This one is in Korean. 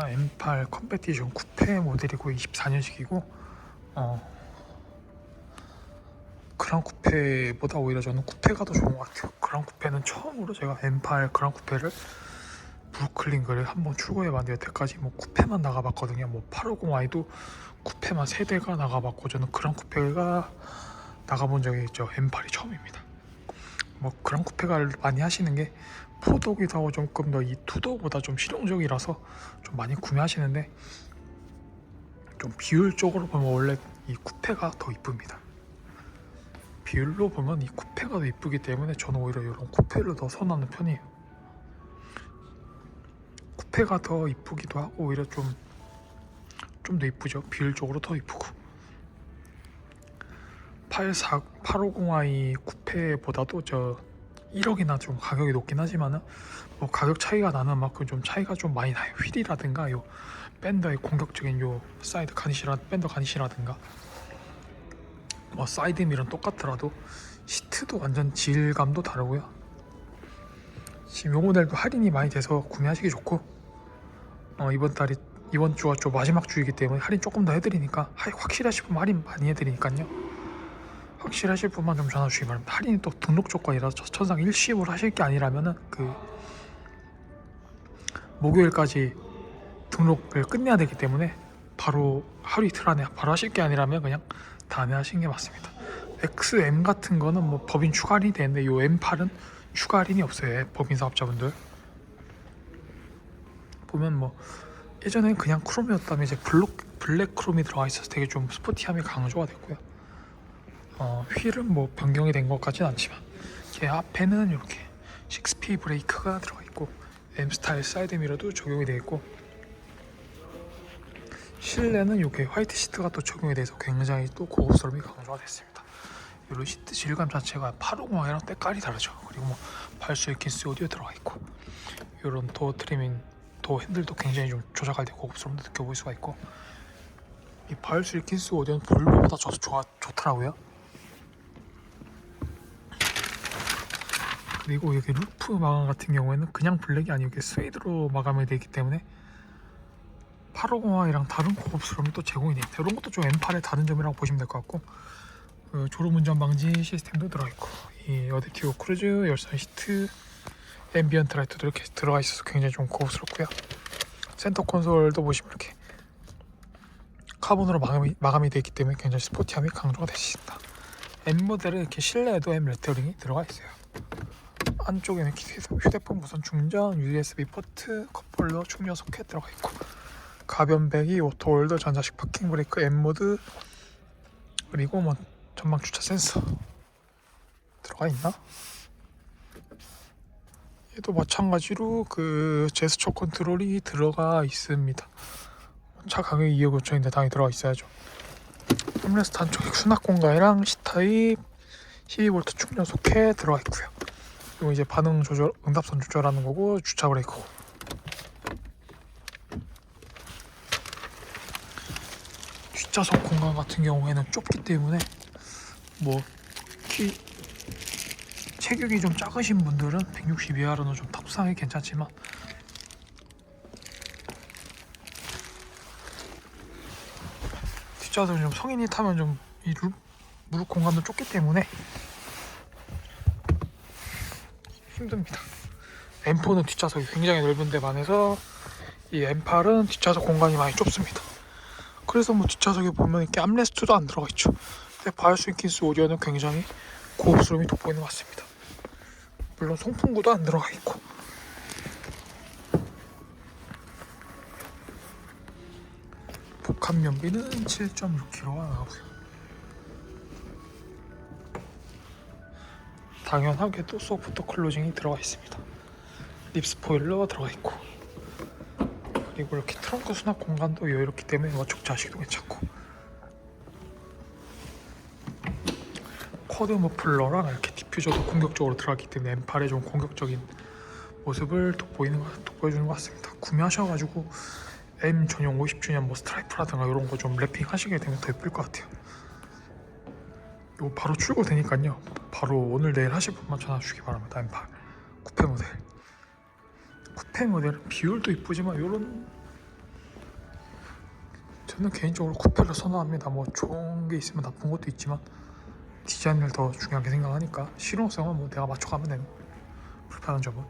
M8 컴페티션 쿠페 모델이고 24년식이고 어 그랑 쿠페보다 오히려 저는 쿠페가 더 좋은 것 같아요. 그랑 쿠페는 처음으로 제가 M8 그랑 쿠페를 브루클린 그를 한번 출고해 봤는데 여태까지 뭐 쿠페만 나가봤거든요. 뭐 850i도 쿠페만 세 대가 나가봤고 저는 그랑 쿠페가 나가본 적이 있죠. M8이 처음입니다. 뭐 그랑 쿠페가 많이 하시는 게 포도기도 하고 조금 더이 투도보다 좀 실용적이라서 좀 많이 구매하시는데 좀 비율적으로 보면 원래 이 쿠페가 더 이쁩니다. 비율로 보면 이 쿠페가 더 이쁘기 때문에 저는 오히려 이런 쿠페를 더 선호하는 편이에요. 쿠페가 더 이쁘기도 하고 오히려 좀 좀 더 이쁘죠. 비율적으로 더 이쁘고 84 850i 쿠페보다도 저 1억이나 좀 가격이 높긴 하지만은 뭐 가격 차이가 나는 만큼 좀 차이가 좀 많이 나요. 휠이라든가 요 밴더의 공격적인 요 사이드 가니시라 밴더 가니시라든가 뭐 사이드 밀은 똑같더라도 시트도 완전 질감도 다르고요. 지금 요 모델도 할인이 많이 돼서 구매하시기 좋고 어, 이번 달이 이번 주가 좀 마지막 주이기 때문에 할인 조금 더 해드리니까 하- 확실하실 분만 할인 많이 해드리니까요. 확실하실 분만 좀 전화 주시기 바랍니다. 할인이 또 등록 조건이라 서 천상 일시불 하실 게 아니라면은 그 목요일까지 등록을 끝내야 되기 때문에 바로 하루 이틀 안에 바로 하실 게 아니라면 그냥 다음에 하시는 게 맞습니다. XM 같은 거는 뭐 법인 추가 할인이 되는데 요 M8은 추가 할인이 없어요. 법인 사업자분들 보면 뭐 예전엔 그냥 크롬이었다면 이제 블록, 블랙 크롬이 들어가 있어서 되게 좀 스포티함이 강조가 됐고요. 어, 휠은 뭐 변경이 된 것까지는 않지만 걔 앞에는 이렇게 6P 브레이크가 들어가 있고 M 스타일 사이드 미러도 적용이 되어 있고 실내는 이게 화이트 시트가 또 적용이 돼서 굉장히 또 고급스러움이 강조가 됐습니다. 이런 시트 질감 자체가 850이랑 때깔이 다르죠. 그리고 뭐 발수의 키스 오디오 들어가 있고 이런 도어 트리밍, 도어 핸들도 굉장히 좀 조작할 때 고급스러움도 느껴볼 수가 있고 이 발수의 키스 오디오는 볼보다 좋더라고요. 그리고 여기 루프 마감 같은 경우에는 그냥 블랙이 아니고 이렇게 스웨이드로 마감이 되기 때문에 850i랑 다른 고급스러움이 또 제공이 됩니다. 이런 것도 좀 M8의 다른 점이라고 보시면 될 것 같고 어, 졸음 운전 방지 시스템도 들어있고 이 어댑티브 크루즈 열선 시트 앰비언트 라이트도 이렇게 들어가 있어서 굉장히 좀 고급스럽고요. 센터 콘솔도 보시면 이렇게 카본으로 마감이, 마감이 되어 있기 때문에 굉장히 스포티함이 강조가 되십니다. M 모델은 이렇게 실내에도 M 레터링이 들어가 있어요. 안쪽에 이렇게 휴대폰 무선 충전, USB 포트, 컵홀더, 충전 소켓 들어가 있고 가변배기, 오토홀더, 전자식 파킹 브레이크, M 모드 그리고 뭐 전방 주차 센서 들어가 있나? 얘도 마찬가지로 그 제스처 컨트롤이 들어가 있습니다. 차 가격이 2억 5천인데 당연히 들어가 있어야죠. 홈레스트 한쪽에 수납 공간이랑 C타입 12V 충전 소켓 들어가 있고요. 그리고 이제 반응 조절, 응답선 조절하는 거고 주차 브레이크고. 뒷좌석 공간 같은 경우에는 좁기 때문에 뭐 키 체격이 좀 작으신 분들은 160 이하로는 좀 탑상이 괜찮지만 뒷좌석은 좀 성인이 타면 좀이 무릎 공간도 좁기 때문에 힘듭니다. M4는 뒷좌석이 굉장히 넓은 데 반해서 이 M8은 뒷좌석 공간이 많이 좁습니다. 그래서 뭐 뒷좌석에 보면 이렇게 암레스트도 안 들어가 있죠. 근데 바이오스윙킨스 오디오는 굉장히 고급스러움이 돋보이는 것 같습니다. 물론 송풍구도 안 들어가 있고 복합 면비는 7.6kg가 나오고요. 당연하게도 소프트 클로징이 들어가 있습니다. 립 스포일러 들어가 있고 그리고 이렇게 트렁크 수납 공간도 여유롭기 때문에 와축 자식도 괜찮고 쿼드 머플러랑 이렇게 디퓨저도 공격적으로 들어갔기 때문에 M8의 좀 공격적인 모습을 돋보이는 것, 돋보여주는 것 같습니다. 구매하셔가지고 M 전용 50주년 뭐 스트라이프라든가 이런 거 좀 랩핑 하시게 되면 더 예쁠 것 같아요. 이거 바로 출고되니까요. 바로 오늘 내일 하실 분만 전화 주시기 바랍니다. M8 쿠페 모델. 쿠페 모델은 비율도 이쁘지만 이런 저는 개인적으로 쿠페를 선호합니다. 뭐 좋은 게 있으면 나쁜 것도 있지만 디자인을 더 중요하게 생각하니까 실용성은 뭐 내가 맞춰가면 되는 불편한 점은